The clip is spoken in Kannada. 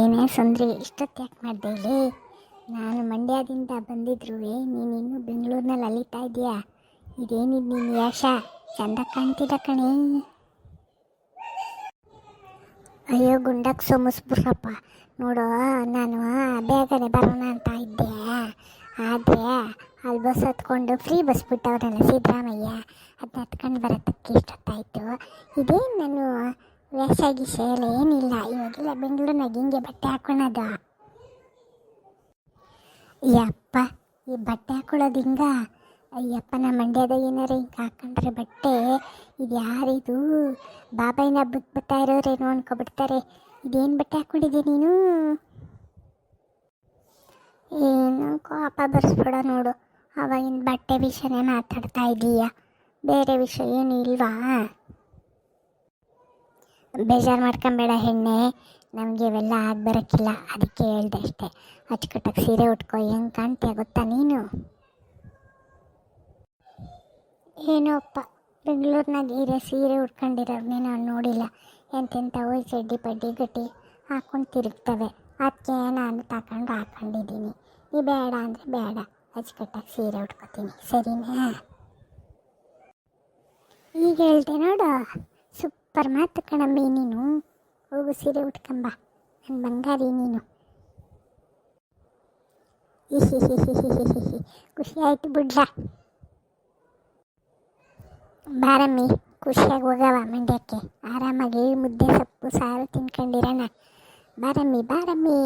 ಏನೇ ಸಂದ್ರಿ, ಇಷ್ಟೊತ್ತು ಯಾಕೆ ಮಾಡಿದೆ ಇಲ್ಲಿ? ನಾನು ಮಂಡ್ಯದಿಂದ ಬಂದಿದ್ರು ನೀನು ಬೆಂಗಳೂರಿನಲ್ಲಿ ಅಲಿತಾ ಇದೆಯಾ ಇದೇನಿದು ನಿನ್ನ ಯಾಶ ಚಂದ ಕಾಣ್ತಿದ್ದ ಕಣೆ. ಅಯ್ಯೋ ಗುಂಡಕ್ಕೆ ಸೋಮಿಸ್ಬಿಡ್ರಪ್ಪ. ನೋಡು, ನಾನು ಬೇಗನೆ ಬರೋಣ ಅಂತ ಇದ್ದೆ. ಆದರೆ ಅಲ್ಲಿ ಬಸ್ ಹತ್ಕೊಂಡು ಫ್ರೀ ಬಸ್ ಬಿಟ್ಟವ್ರಲ್ಲ ಸಿದ್ದರಾಮಯ್ಯ ಅದನ್ನ ಹತ್ಕೊಂಡು ಬರೋದಕ್ಕೆ ಇಷ್ಟೊತ್ತಾಯಿತು. ಇದೇನು ನಾನು ವೇಷ ಎಲ್ಲ ಏನಿಲ್ಲ. ಇವಾಗೆಲ್ಲ ಬೆಂಗಳೂರಿನಾಗ ಹಿಂಗೆ ಬಟ್ಟೆ ಹಾಕೊಳದ. ಯಪ್ಪ ಈ ಬಟ್ಟೆ ಹಾಕೊಳ್ಳೋದು ಹಿಂಗ? ಅಯ್ಯಪ್ಪ ನಮ್ಮ ಮಂಡ್ಯದ ಏನಾರ ಹಿಂಗೆ ಹಾಕೊಂಡ್ರೆ ಬಟ್ಟೆ? ಇದು ಯಾರಿದು? ಬಾಬಾಯಿನ ಬಿಟ್ಬಿಟ್ಟ ಇರೋರೇನು ಅನ್ಕೊಬಿಡ್ತಾರೆ. ಇದೇನು ಬಟ್ಟೆ ಹಾಕ್ಕೊಂಡಿದ್ದೆ ನೀನು? ಏನು ಕೋಪ ಬರ್ಸ್ಬಿಡ ನೋಡು. ಅವಾಗಿನ ಬಟ್ಟೆ ವಿಷಯನೇ ಮಾತಾಡ್ತಾ ಇದೀಯ ಬೇರೆ ವಿಷಯ ಏನು ಇಲ್ವಾ? ಬೇಜಾರು ಮಾಡ್ಕೊಂಬೇಡ ಹೆಣ್ಣೆ. ನಮಗೆ ಇವೆಲ್ಲ ಆಗಿ ಬರೋಕ್ಕಿಲ್ಲ ಅದಕ್ಕೆ ಹೇಳ್ದೆ ಅಷ್ಟೇ. ಅಚ್ಚುಕಟ್ಟಾಗಿ ಸೀರೆ ಉಟ್ಕೊ. ಹೆಂಗೆ ಕಾಣ್ತೀಯ ಗೊತ್ತಾ ನೀನು? ಏನೋಪ್ಪ ಬೆಂಗಳೂರಿನಾಗ ಹೀರೆ ಸೀರೆ ಉಟ್ಕೊಂಡಿರೋರ್ನೇ ನಾನು ನೋಡಿಲ್ಲ. ಎಂತೆಂಥವು ಚಡ್ಡಿ ಪಡ್ಡಿ ಗಟ್ಟಿ ಹಾಕೊಂಡು ತಿರುಗ್ತವೆ. ಅದಕ್ಕೆ ನಾನು ತಗೊಂಡು ಹಾಕೊಂಡಿದ್ದೀನಿ. ಈ ಬೇಡ ಅಂದರೆ ಬೇಡ. ಅಚ್ಚುಕಟ್ಟಾಗಿ ಸೀರೆ ಉಟ್ಕೋತೀನಿ. ಸರಿನಾ? ಈಗ ಹೇಳ್ದೆ ನೋಡು. ಸೂಪರ್ ಮಾತು ನೀನು. ಹೋಗು ಸೀರೆ ಉಟ್ಕೊಂಬ. ನನ್ನ ಬಂಗಾರಿ ನೀನು. ಖುಷಿ ಆಯ್ತು ಬಿಡ್ಲ. ಬಾರಮ್ಮಿ, ಖುಷಿಯಾಗಿ ಹೋಗವ ಮಂಡ್ಯಕ್ಕೆ. ಆರಾಮಾಗಿ ಮುದ್ದೆ ಸೊಪ್ಪು ಸಾರು ತಿನ್ಕೊಂಡಿರೋಣ. ಬಾರಮ್ಮಿ ಬಾರಮ್ಮಿ.